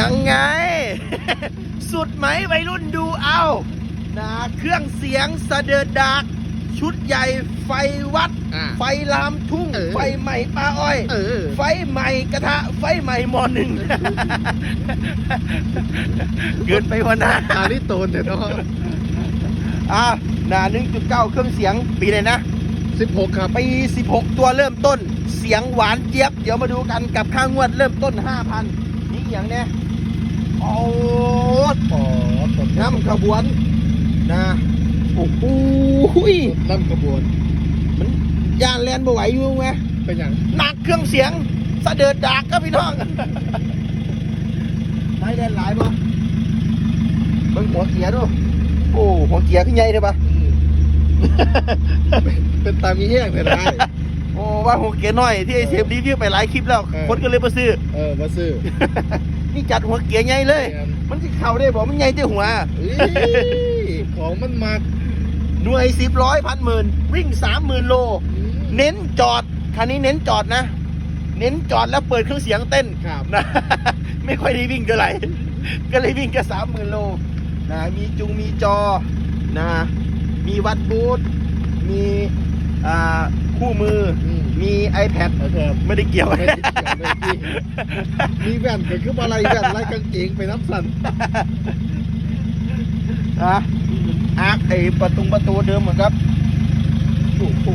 ยังไง สุดไหมวัยรุ่นดูเอานะเครื่องเสียงสะเดิดดากชุดใหญ่ไฟวัดอ่าไฟลามทุ่งเออไฟใหม่ปลาอ้อยเออไฟใหม่กระทะ ไฟใหม่มอหนึ่งเกินไปวันนะอาริโตนเดี๋ยวเนาะอ่าหนา1.9 เครื่องเสียงปีไหนนะสิบหกครับ ปี 16 ตัวเริ่มต้น เสียงหวานเจี๊ยบ เดี๋ยวมาดูกันกับค่างวดเริ่มต้น 5,000นี่อย่างเนี้ย โอ้อ๋อตบน้ำขบวนนะโอ้โหยน้ำขบวน มันยานแลนบ่ไหวอยู่ไหมเป็นอย่างหนักเครื่องเสียงสะเดิดดากครับพี่น้องไม่ได้หลายบ่เบิ่งหัวเกียร์ดูโอ้หัวเกียร์ขึ้นใหญ่เลยปะเป็นตามีแห้งแต่ได้โอ้ว่าหัวเกียร์น้อยที่ไอเซฟรีวิวไปหลายคลิปแล้วเออคนก็เลยมาซื้อ เออมาซื้อ นี่จัดหัวเกียร์ใหญ่เลย มันจะเข่าได้บอกมันใหญ่ที่หัวเอ้ยของมันมากหน่วยสิบร้อยพันหมื่นวิ่งสามหมื่นโล เน้นจอดคันนี้เน้นจอดนะ เน้นจอดแล้วเปิดเครื่องเสียงเต้นครับนะไม่ค่อยได้วิ่งเท่าไหร่ก็เลยวิ่งแค่สามหมื่นโลนะมีจุงมีจอนะมีวัดบูธมีอ่าคู่มืออื มมี iPad โอเคไม่ได้เกี่ยว ไม่ได้เกี่ยวไม่ได้เกี่ยวมีแว่นก็คืออะไรแว่นอะไรกางเกงไปน้ำสั่นอะอาร์คไอประตูประตูเดิมเหมือนครับ โอ้โห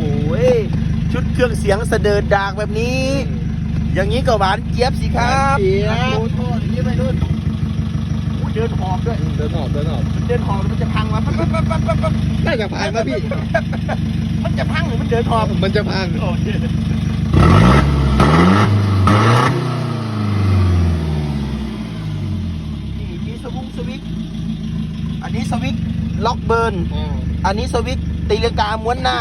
ชุดเครื่องเสียงเสดินดากแบบนี้ อย่างนี้ก็หวานเจี๊ยบสิครับหวานเจี๊ยบดูโทษอย่างนี้ไปนู่นอู้ เดินหอบด้วย เดินหอบเดินหอบเดินหอบแล้วมันจะพังวะปั๊บปั๊บปั๊บปั๊บปั๊บปั๊บน่าจะผ่านนะพี่ มันจะพังหรือมันเดินหอบมันจะพังโอเคนี่มีสวิงสวิตช์อันนี้สวิตช์ล็อกเบิร์น อ่าอันนี้สวิตช์ตีลังกาม้วนหน้า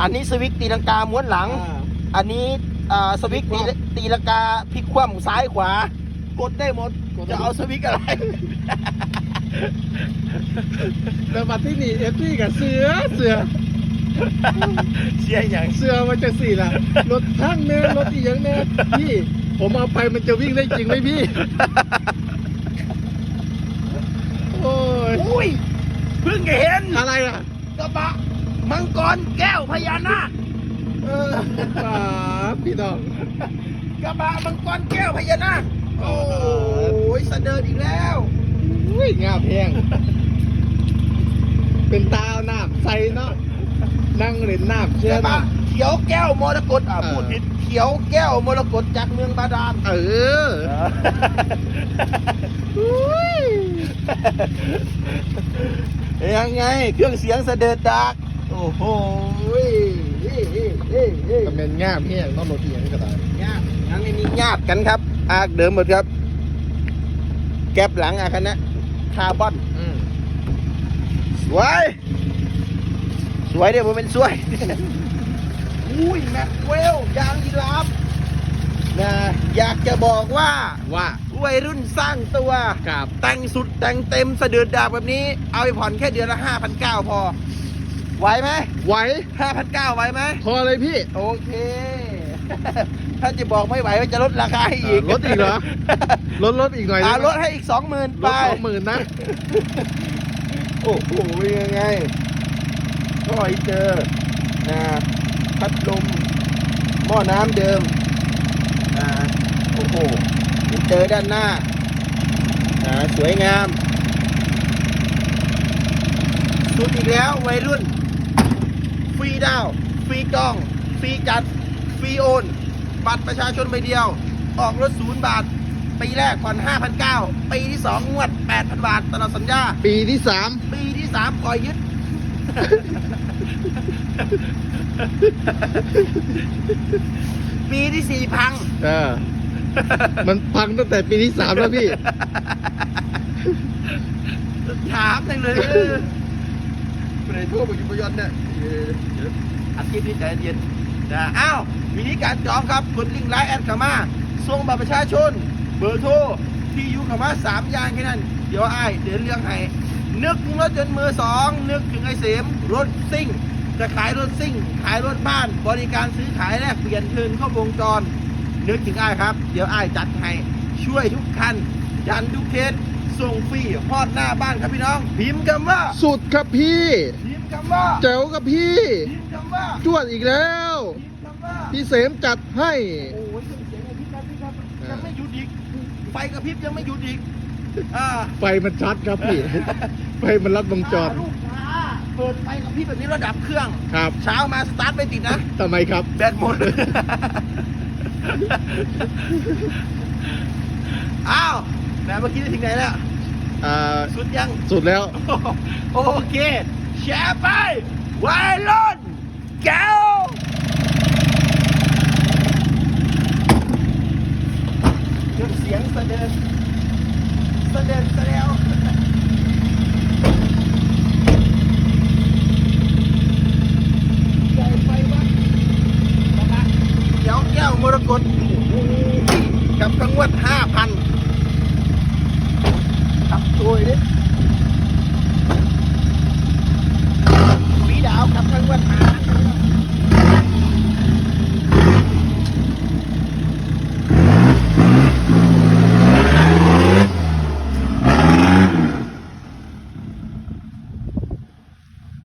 อันนี้สวิตช์ตีลังกาม้วนหลัง อ่า อันนี้อ่าสวิตช์ตีตีลังกาพลิกคว่ำซ้ายขวา กดได้หมดกดได้ จะเอาสวิตช์อะไรแล้วมาที่นี่เอฟซี่กับเสือเสือเชียร์อย่างเสือมันจะสี่ล่ะรถทั้งเนื้อรถอีกอย่างเนี้ยพี่ ผมเอาไปมันจะวิ่งได้จริงไหมพี่ โอ้ยอุ้ยเพิ่งเห็นอะไรอะกระบะมังกรแก้วพญานาคเออป๋าพี่น้องกระบะมังกรแก้วพญานาค โอ้ยเสดินอีกแล้วอุ้ยงามแพง เป็นตาเอาน้ำใส่เนาะ นั่งเล่นน้ำกเชื่อระบะเนาะ เขียวแก้วมรกตอะเออ พูดผิดเขียวแก้วมรกตจากเมืองบาดาลเอออุ้ยยังไง เครื่องเสียงเสด็จดัก โอ้โหเฮ้ยเฮ้ยเฮ้ยเฮ้ยเฮ้ยก็เป็นงามแพงเนาะรถอีกอย่างนี้ก็ได้ญาติยังไม่มีญาติกันครับ อากเดิมหมดครับ แก๊บหลังอาคันนะคาร์บอนอืมสวย สวยเดี๋ยวผมเป็นสวยอุ้ยแม็กเวลยางยีราฟนะอยากจะบอกว่าว่าวัยรุ่นสร้างตัวกับแต่งสุดแต่งเต็มสะดือดาบแบบนี้ เอาไปผ่อนแค่เดือนละห้าพันเก้าพอ ไหวไหมไหวห้าพันเก้าไหวไหมพอเลยพี่ โอเค ถ้าจะบอกไม่ไหวว่าจะลดราคาให้อีกลดอีกเหรอลดลดอีกหน่อยอ่าได้ไหมลดให้อีกสองหมื่นลไปดสองหมื่นนะ โอ้โหยังไงก็ไอเจอนะพัดลมหม้อน้ำเดิมอ่าโอ้โหอินเจอด้านหน้าอ่าสวยงามสุดอีกแล้ววัยรุ่นฟรี ดาวน์ฟรีจอง ฟรีจัด ฟรีโอน บัตรประชาชนใบเดียว ออกรถศูนย์บาท ปีแรกผ่อน5,900ปีที่สองงวด 8,000 บาทตลอดสัญญา ปีที่สามปีที่สามปล่อยยึด ปีที่สี่พัง เออ มันพังตั้งแต่ปีที่สามแล้วพี่ ถามจังเลยคุณไอ้ ทั่วบุญประยชน์เนี่ยเออเดี๋ยวอัดคลิปนี้ใจเย็นนะอ้าววิธีการจองครับกดลิงก์ไลน์แอดเข้ามาส่งบัตรประชาชน เบอร์โทรที่อยู่เข้ามาสามอย่างแค่นั้นเดี๋ยวไอ้ายเดินเรื่องให้นึกถึงรถยนต์มือสองนึกถึงไอ้เสมรถซิ่ง จะขายรถซิ่ง ขายรถบ้าน บริการซื้อขายแลกเปลี่ยนเงินเข้าวงจร นึกถึงไอ้ายครับ เดี๋ยวไอ้ายจัดให้ช่วยทุกคันยันทุกเคสส่งฟรีฮอดหน้าบ้านครับพี่น้อง พิมพ์คำว่า สุดครับพี่พ แจ๋วครับพี่พิมพ์คำว่าจวดอีกแล้วพิมพ์คำว่าพี่เสมจัดให้โอ้ยเสียงพี่ครับพี่ครับยังไม่หยุดอีกไฟกระพริบยังไม่หยุดอีกอ่าไฟมันชัดครับพี่ไฟมันรัดวงจรลูกค้าเปิดไฟกระพริบแบบนี้ระดับเครื่องครับเช้ามาสตาร์ทไม่ติดนะทำไมครับแบตหมดอ้าวแหมเมื่อกี้ได้ถึงไหนแล้วอ่าสุดยัง สุดแล้ว โอเค แชร์ไปวัยรุ่นแก้วเครื่องเสียงเสด็จเสด็จเสด็จใหญ่ไปวะนะเดี๋ยวแก้วมรกตกับกังวดห้าพันขับตัวดิ ปีดาวกับทั้งวันมา